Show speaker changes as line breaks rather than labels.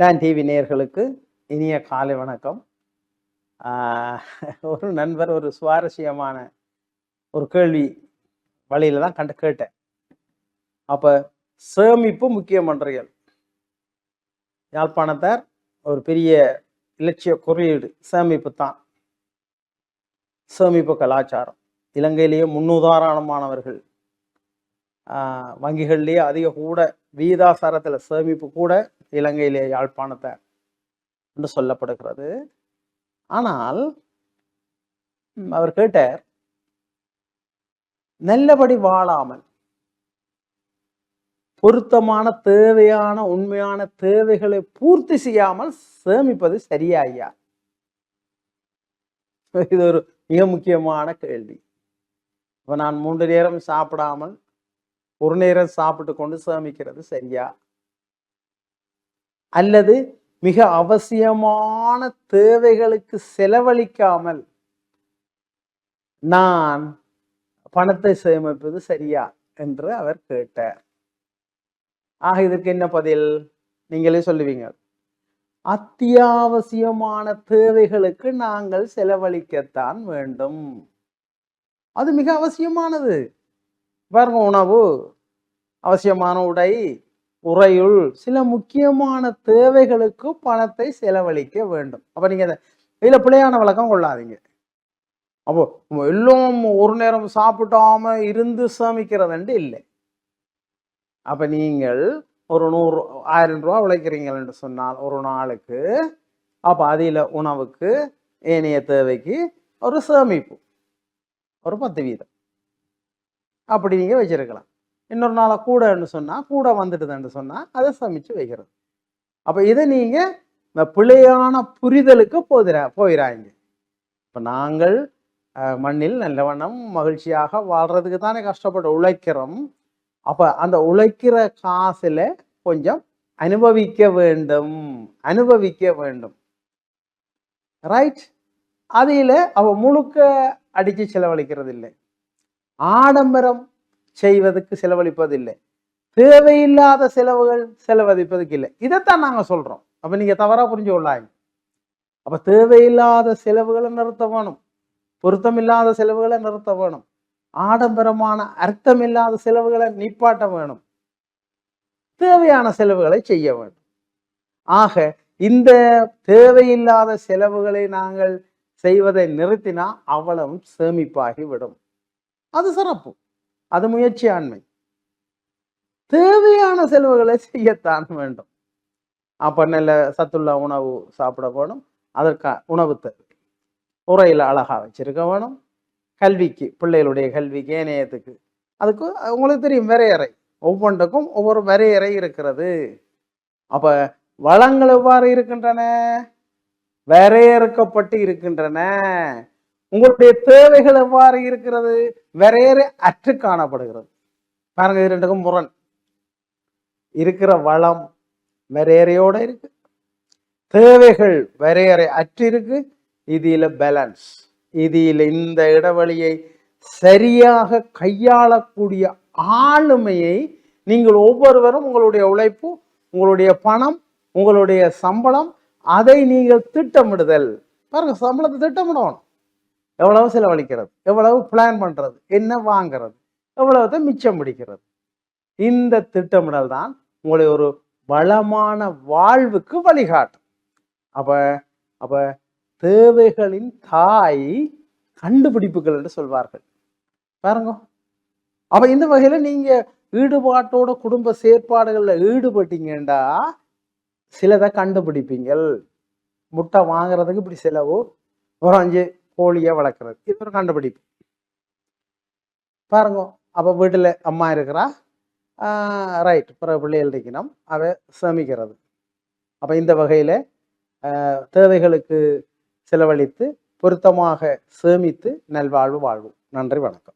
Don TV நேயர்களுக்கு இனிய காலை வணக்கம். ஒரு நண்பர் ஒரு சுவாரஸ்யமான ஒரு கேள்வி வழியில தான் கண்டு கேட்டேன். அப்போ சேமிப்பு முக்கியமன்றியல் யாழ்ப்பாணத்தார் ஒரு பெரிய இலட்சிய குறியீடு சேமிப்பு தான். சேமிப்பு கலாச்சாரம். இலங்கையிலேயே முன்னுதாரணமானவர்கள் வங்கிகள்லேயே அதிக கூட வீதாசாரத்தில் சேமிப்பு கூட இலங்கையிலே யாழ்ப்பாணத்தை என்று சொல்லப்படுகிறது. ஆனால் அவர் கேட்டார் நல்லபடி வாழாமல் பொருத்தமான தேவையான உண்மையான தேவைகளை பூர்த்தி செய்யாமல் சேமிப்பது சரியா ஐயா இது ஒரு மிக முக்கியமான கேள்வி. இப்போ நான் மூன்று நேரம் சாப்பிடாமல் ஒரு நேரம் சாப்பிட்டு கொண்டு சேமிக்கிறது சரியா? அல்லது மிக அவசியமான தேவைகளுக்கு செலவழிக்காமல் நான் பணத்தை சேமிப்பது சரியா? என்று அவர் கேட்டார். ஆக இதற்கு என்ன பதில்? நீங்களே சொல்லுவீங்க. அத்தியாவசியமான தேவைகளுக்கு நாங்கள் செலவழிக்கத்தான் வேண்டும். அது மிக அவசியமானது. பாருங்க உணவு அவசியமான உடை உறையுள் சில முக்கியமான தேவைகளுக்கு பணத்தை செலவழிக்க வேண்டும். அப்போ நீங்கள் அதை இதில் பிழையான வழக்கம் கொள்ளாதீங்க. அப்போ எல்லாம் ஒரு நேரம் சாப்பிடாம இருந்து சேமிக்கிறதுண்டு இல்லை. அப்போ நீங்கள் ஒரு நூறு ஆயிரம் ரூபா உழைக்கிறீங்கன்னு என்று சொன்னால் ஒரு நாளுக்கு அப்போ அதில் உணவுக்கு ஏனைய தேவைக்கு ஒரு சேமிப்பு. ஒரு பத்து வீதம். அப்படி நீங்கள் வச்சிருக்கலாம். இன்னொரு நாளை கூடன்னு சொன்னால் கூட வந்துட்டுதுன்னு சொன்னால் அதை சமைச்சு வைக்கிறது. அப்போ இதை நீங்கள் இந்த பிழையான புரிதலுக்கு போதிரா போயிடாங்க இப்போ நாங்கள் மண்ணில் நல்ல வண்ணம் மகிழ்ச்சியாக வாழ்கிறதுக்கு தானே கஷ்டப்பட்டு உழைக்கிறோம். அப்போ அந்த உழைக்கிற காசில் கொஞ்சம் அனுபவிக்க வேண்டும். அனுபவிக்க வேண்டும். ரைட் அதில் அவள் முழுக்க அடித்து செலவழிக்கிறது இல்லை ஆடம்பரம் செய்வதற்கு செலவழிப்பதில்லை. தேவையில்லாத செலவுகள் செலவழிப்பதுக்கு இல்லை இதைத்தான் நாங்கள் சொல்கிறோம் அப்போ நீங்கள் தவறாக புரிஞ்சு கொள்ளாங்க அப்போ தேவையில்லாத செலவுகளை நிறுத்த வேணும். பொருத்தமில்லாத செலவுகளை நிறுத்த வேணும். ஆடம்பரமான அர்த்தமில்லாத செலவுகளை நிப்பாட்ட வேணும். தேவையான செலவுகளை செய்ய வேண்டும். ஆக இந்த தேவையில்லாத செலவுகளை நாங்கள் செய்வதை நிறுத்தினா அவ்வளவும் சேமிப்பாகி விடும். அது சிறப்பு. அது முயற்சி ஆண்மை தேவையான செலவுகளை செய்யத்தான் வேண்டும். அப்போ நல்ல சத்துள்ள உணவு சாப்பிட வேணும். அதற்கா உணவு தேவை. உரையில அழகா வச்சிருக்க வேணும். கல்விக்கு பிள்ளைகளுடைய கல்விக்கு ஏனையத்துக்கு. அதுக்கு உங்களுக்கு தெரியும் வரையறை. ஒவ்வொன்றுக்கும் ஒவ்வொரு வரையறை இருக்கிறது. அப்போ வளங்கள் எவ்வாறு இருக்கின்றன? வரையறுக்கப்பட்டு இருக்கின்றன. உங்களுடைய தேவைகள் எவ்வாறு இருக்கிறது? வரையறை அற்று காணப்படுகிறது. பாருங்க இது ரெண்டுக்கும் முரண். இருக்கிற வளம் வரையறையோட இருக்கு. தேவைகள் வரையறை அற்று இருக்கு. இதில் பேலன்ஸ் இதில் இந்த இடைவெளியை சரியாக கையாளக்கூடிய ஆளுமையை நீங்கள் ஒவ்வொருவரும் உங்களுடைய உழைப்பு உங்களுடைய பணம் உங்களுடைய சம்பளம் அதை நீங்கள் திட்டமிடுதல். பாருங்க சம்பளத்தை திட்டமிடணும். எவ்வளவு செலவழிக்கிறது? எவ்வளவு பிளான் பண்ணுறது என்ன வாங்குறது? எவ்வளவுதான் மிச்சம் பிடிக்கிறது? இந்த திட்டமிடல் தான் உங்களை ஒரு வளமான வாழ்வுக்கு வழிகாட்டும். அப்போ அப்போ தேவைகளின் தாய் கண்டுபிடிப்புகள் என்று சொல்வார்கள். பாருங்க. அப்ப இந்த வகையில நீங்க ஈடுபாட்டோட குடும்ப செயற்பாடுகள்ல ஈடுபட்டீங்கண்டா சிலதை கண்டுபிடிப்பீங்கள். முட்டை வாங்குறதுக்கு இப்படி செலவு. ஒரு அஞ்சு கோழியை வளர்க்குறது. இது ஒரு கண்டுபிடிப்பு. பாருங்க அப்போ வீட்டில் அம்மா இருக்கிறா. ரைட் பிற பிள்ளைகள் இருக்கணும் அவ சேமிக்கிறது. அப்போ இந்த வகையில ஆஹ், தேவைகளுக்கு செலவழித்து பொருத்தமாக சேமித்து நல்வாழ்வு வாழ்வு நன்றி வணக்கம்.